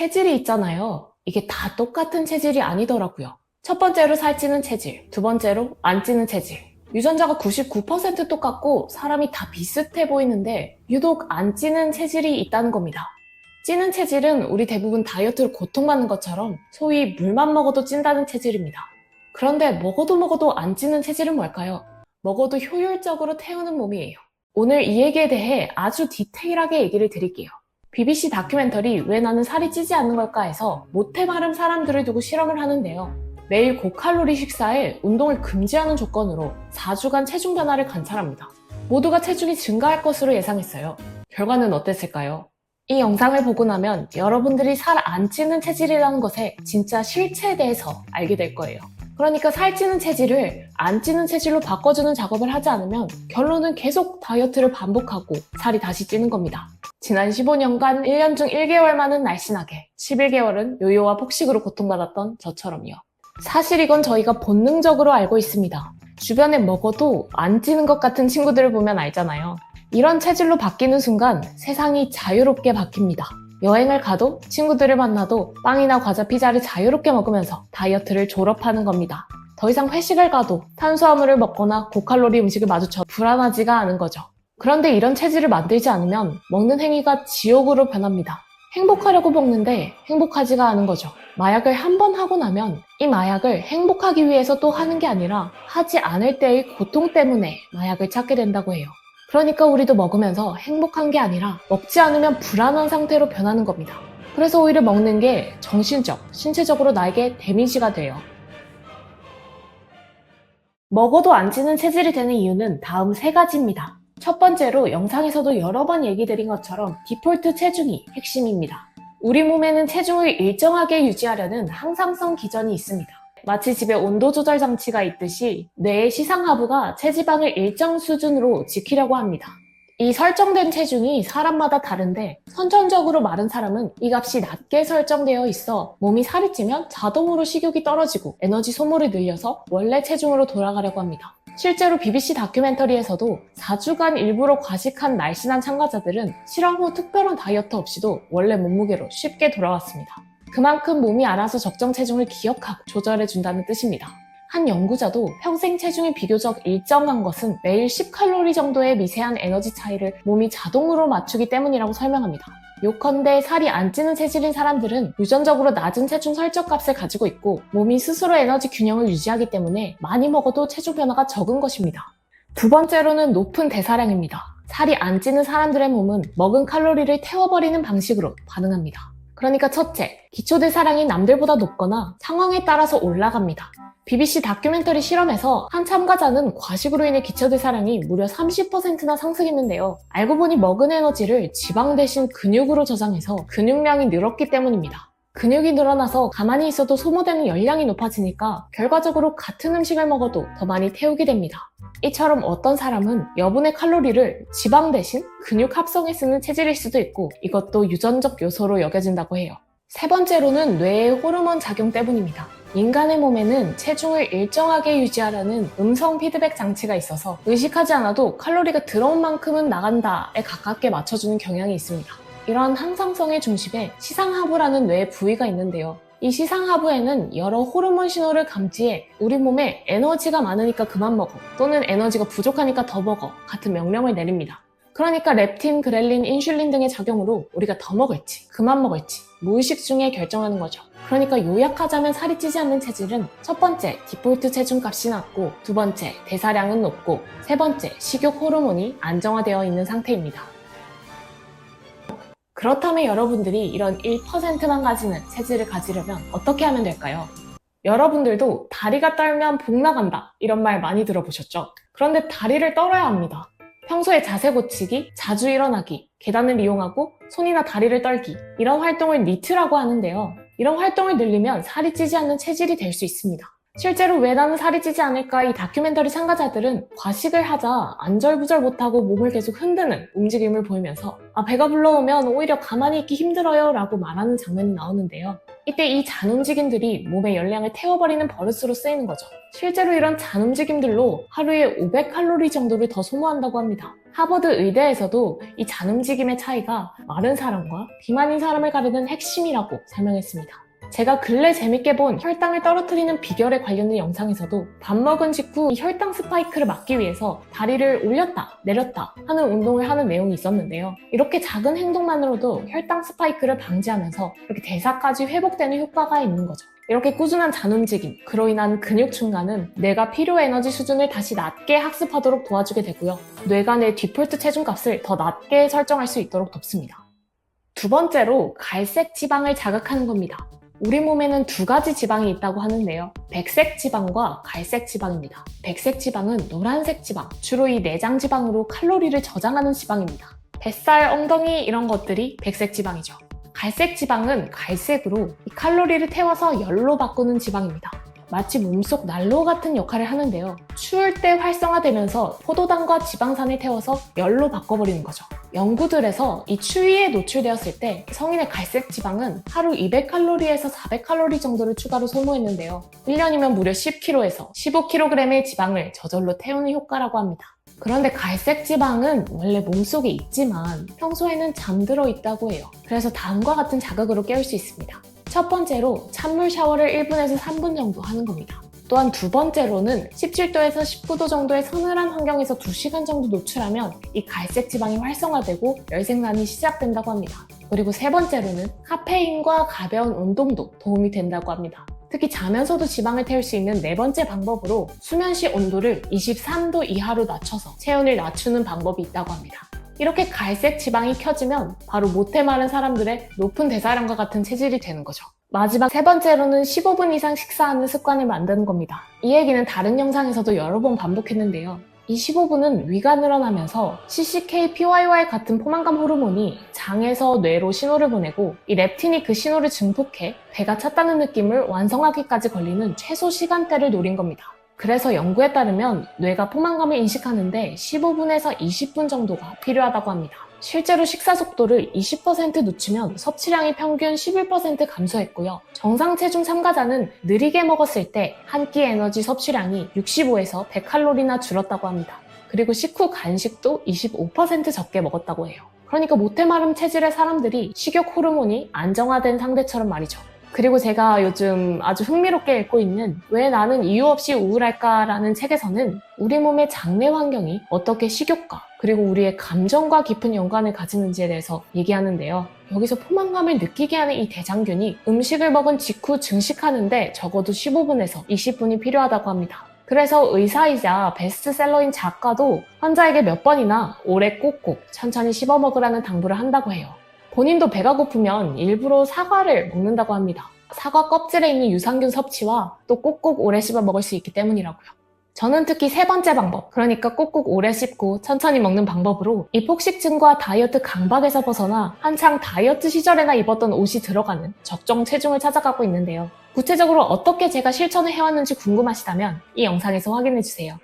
체질이 있잖아요. 이게 다 똑같은 체질이 아니더라고요. 첫 번째로 살찌는 체질, 두 번째로 안 찌는 체질. 유전자가 99% 똑같고 사람이 다 비슷해 보이는데 유독 안 찌는 체질이 있다는 겁니다. 찌는 체질은 우리 대부분 다이어트로 고통받는 것처럼 소위 물만 먹어도 찐다는 체질입니다. 그런데 먹어도 먹어도 안 찌는 체질은 뭘까요? 먹어도 효율적으로 태우는 몸이에요. 오늘 이 얘기에 대해 아주 디테일하게 얘기를 드릴게요. BBC 다큐멘터리 왜 나는 살이 찌지 않는 걸까에서 모태 마름 사람들을 두고 실험을 하는데요. 매일 고칼로리 식사에 운동을 금지하는 조건으로 4주간 체중 변화를 관찰합니다. 모두가 체중이 증가할 것으로 예상했어요. 결과는 어땠을까요? 이 영상을 보고 나면 여러분들이 살 안 찌는 체질이라는 것의 진짜 실체에 대해서 알게 될 거예요. 그러니까 살 찌는 체질을 안 찌는 체질로 바꿔주는 작업을 하지 않으면 결론은 계속 다이어트를 반복하고 살이 다시 찌는 겁니다. 지난 15년간 1년 중 1개월만은 날씬하게, 11개월은 요요와 폭식으로 고통받았던 저처럼요. 사실 이건 저희가 본능적으로 알고 있습니다. 주변에 먹어도 안 찌는 것 같은 친구들을 보면 알잖아요. 이런 체질로 바뀌는 순간 세상이 자유롭게 바뀝니다. 여행을 가도 친구들을 만나도 빵이나 과자, 피자를 자유롭게 먹으면서 다이어트를 졸업하는 겁니다. 더 이상 회식을 가도 탄수화물을 먹거나 고칼로리 음식을 마주쳐 불안하지가 않은 거죠. 그런데 이런 체질을 만들지 않으면 먹는 행위가 지옥으로 변합니다. 행복하려고 먹는데 행복하지가 않은 거죠. 마약을 한 번 하고 나면 이 마약을 행복하기 위해서 또 하는 게 아니라 하지 않을 때의 고통 때문에 마약을 찾게 된다고 해요. 그러니까 우리도 먹으면서 행복한 게 아니라 먹지 않으면 불안한 상태로 변하는 겁니다. 그래서 오히려 먹는 게 정신적, 신체적으로 나에게 데미지가 돼요. 먹어도 안 찌는 체질이 되는 이유는 다음 세 가지입니다. 첫 번째로 영상에서도 여러 번 얘기 드린 것처럼 디폴트 체중이 핵심입니다. 우리 몸에는 체중을 일정하게 유지하려는 항상성 기전이 있습니다. 마치 집에 온도 조절 장치가 있듯이 뇌의 시상하부가 체지방을 일정 수준으로 지키려고 합니다. 이 설정된 체중이 사람마다 다른데 선천적으로 마른 사람은 이 값이 낮게 설정되어 있어 몸이 살이 찌면 자동으로 식욕이 떨어지고 에너지 소모를 늘려서 원래 체중으로 돌아가려고 합니다. 실제로 BBC 다큐멘터리에서도 4주간 일부러 과식한 날씬한 참가자들은 실험 후 특별한 다이어트 없이도 원래 몸무게로 쉽게 돌아왔습니다. 그만큼 몸이 알아서 적정 체중을 기억하고 조절해 준다는 뜻입니다. 한 연구자도 평생 체중이 비교적 일정한 것은 매일 10칼로리 정도의 미세한 에너지 차이를 몸이 자동으로 맞추기 때문이라고 설명합니다. 요컨대 살이 안 찌는 체질인 사람들은 유전적으로 낮은 체중 설정값을 가지고 있고 몸이 스스로 에너지 균형을 유지하기 때문에 많이 먹어도 체중 변화가 적은 것입니다. 두 번째로는 높은 대사량입니다. 살이 안 찌는 사람들의 몸은 먹은 칼로리를 태워버리는 방식으로 반응합니다. 그러니까 첫째, 기초 대사량이 남들보다 높거나 상황에 따라서 올라갑니다. BBC 다큐멘터리 실험에서 한 참가자는 과식으로 인해 기초 대사량이 무려 30%나 상승했는데요. 알고 보니 먹은 에너지를 지방 대신 근육으로 저장해서 근육량이 늘었기 때문입니다. 근육이 늘어나서 가만히 있어도 소모되는 열량이 높아지니까 결과적으로 같은 음식을 먹어도 더 많이 태우게 됩니다. 이처럼 어떤 사람은 여분의 칼로리를 지방 대신 근육 합성에 쓰는 체질일 수도 있고 이것도 유전적 요소로 여겨진다고 해요. 세 번째로는 뇌의 호르몬 작용 때문입니다. 인간의 몸에는 체중을 일정하게 유지하려는 음성 피드백 장치가 있어서 의식하지 않아도 칼로리가 들어온 만큼은 나간다에 가깝게 맞춰주는 경향이 있습니다. 이러한 항상성의 중심에 시상하부라는 뇌의 부위가 있는데요. 이 시상하부에는 여러 호르몬 신호를 감지해 우리 몸에 에너지가 많으니까 그만 먹어 또는 에너지가 부족하니까 더 먹어 같은 명령을 내립니다. 그러니까 렙틴, 그렐린, 인슐린 등의 작용으로 우리가 더 먹을지 그만 먹을지 무의식 중에 결정하는 거죠. 그러니까 요약하자면 살이 찌지 않는 체질은 첫 번째 디폴트 체중값이 낮고 두 번째 대사량은 높고 세 번째 식욕 호르몬이 안정화되어 있는 상태입니다. 그렇다면 여러분들이 이런 1%만 가지는 체질을 가지려면 어떻게 하면 될까요? 여러분들도 다리가 떨면 복 나간다 이런 말 많이 들어보셨죠? 그런데 다리를 떨어야 합니다. 평소에 자세 고치기, 자주 일어나기, 계단을 이용하고 손이나 다리를 떨기 이런 활동을 니트라고 하는데요. 이런 활동을 늘리면 살이 찌지 않는 체질이 될 수 있습니다. 실제로 왜 나는 살이 찌지 않을까 이 다큐멘터리 참가자들은 과식을 하자 안절부절 못하고 몸을 계속 흔드는 움직임을 보이면서 아 배가 불러오면 오히려 가만히 있기 힘들어요 라고 말하는 장면이 나오는데요. 이때 이 잔 움직임들이 몸의 열량을 태워버리는 버릇으로 쓰이는 거죠. 실제로 이런 잔 움직임들로 하루에 500칼로리 정도를 더 소모한다고 합니다. 하버드 의대에서도 이 잔 움직임의 차이가 마른 사람과 비만인 사람을 가르는 핵심이라고 설명했습니다. 제가 근래 재밌게 본 혈당을 떨어뜨리는 비결에 관련된 영상에서도 밥 먹은 직후 이 혈당 스파이크를 막기 위해서 다리를 올렸다 내렸다 하는 운동을 하는 내용이 있었는데요. 이렇게 작은 행동만으로도 혈당 스파이크를 방지하면서 이렇게 대사까지 회복되는 효과가 있는 거죠. 이렇게 꾸준한 잔 움직임, 그로 인한 근육 충가는 뇌가 필요 에너지 수준을 다시 낮게 학습하도록 도와주게 되고요. 뇌가 내 디폴트 체중값을 더 낮게 설정할 수 있도록 돕습니다. 두 번째로 갈색 지방을 자극하는 겁니다. 우리 몸에는 두 가지 지방이 있다고 하는데요. 백색 지방과 갈색 지방입니다. 백색 지방은 노란색 지방, 주로 이 내장 지방으로 칼로리를 저장하는 지방입니다. 뱃살, 엉덩이 이런 것들이 백색 지방이죠. 갈색 지방은 갈색으로 이 칼로리를 태워서 열로 바꾸는 지방입니다. 마치 몸속 난로 같은 역할을 하는데요. 추울 때 활성화되면서 포도당과 지방산을 태워서 열로 바꿔버리는 거죠. 연구들에서 이 추위에 노출되었을 때 성인의 갈색 지방은 하루 200칼로리에서 400칼로리 정도를 추가로 소모했는데요. 1년이면 무려 10kg에서 15kg의 지방을 저절로 태우는 효과라고 합니다. 그런데 갈색 지방은 원래 몸속에 있지만 평소에는 잠들어 있다고 해요. 그래서 다음과 같은 자극으로 깨울 수 있습니다. 첫 번째로 찬물 샤워를 1분에서 3분 정도 하는 겁니다. 또한 두 번째로는 17도에서 19도 정도의 서늘한 환경에서 2시간 정도 노출하면 이 갈색 지방이 활성화되고 열생산이 시작된다고 합니다. 그리고 세 번째로는 카페인과 가벼운 운동도 도움이 된다고 합니다. 특히 자면서도 지방을 태울 수 있는 네 번째 방법으로 수면 시 온도를 23도 이하로 낮춰서 체온을 낮추는 방법이 있다고 합니다. 이렇게 갈색 지방이 켜지면 바로 모태 마른 사람들의 높은 대사량과 같은 체질이 되는 거죠. 마지막 세 번째로는 15분 이상 식사하는 습관을 만드는 겁니다. 이 얘기는 다른 영상에서도 여러 번 반복했는데요. 이 15분은 위가 늘어나면서 CCK-PYY 같은 포만감 호르몬이 장에서 뇌로 신호를 보내고 이 렙틴이 그 신호를 증폭해 배가 찼다는 느낌을 완성하기까지 걸리는 최소 시간대를 노린 겁니다. 그래서 연구에 따르면 뇌가 포만감을 인식하는데 15분에서 20분 정도가 필요하다고 합니다. 실제로 식사 속도를 20% 늦추면 섭취량이 평균 11% 감소했고요. 정상 체중 참가자는 느리게 먹었을 때 한 끼 에너지 섭취량이 65에서 100칼로리나 줄었다고 합니다. 그리고 식후 간식도 25% 적게 먹었다고 해요. 그러니까 모태마름 체질의 사람들이 식욕 호르몬이 안정화된 상태처럼 말이죠. 그리고 제가 요즘 아주 흥미롭게 읽고 있는 왜 나는 이유 없이 우울할까라는 책에서는 우리 몸의 장내 환경이 어떻게 식욕과 그리고 우리의 감정과 깊은 연관을 가지는지에 대해서 얘기하는데요. 여기서 포만감을 느끼게 하는 이 대장균이 음식을 먹은 직후 증식하는데 적어도 15분에서 20분이 필요하다고 합니다. 그래서 의사이자 베스트셀러인 작가도 환자에게 몇 번이나 오래 꼭꼭 천천히 씹어 먹으라는 당부를 한다고 해요. 본인도 배가 고프면 일부러 사과를 먹는다고 합니다. 사과 껍질에 있는 유산균 섭취와 또 꼭꼭 오래 씹어 먹을 수 있기 때문이라고요. 저는 특히 세 번째 방법, 그러니까 꼭꼭 오래 씹고 천천히 먹는 방법으로 이 폭식증과 다이어트 강박에서 벗어나 한창 다이어트 시절에나 입었던 옷이 들어가는 적정 체중을 찾아가고 있는데요. 구체적으로 어떻게 제가 실천을 해왔는지 궁금하시다면 이 영상에서 확인해주세요.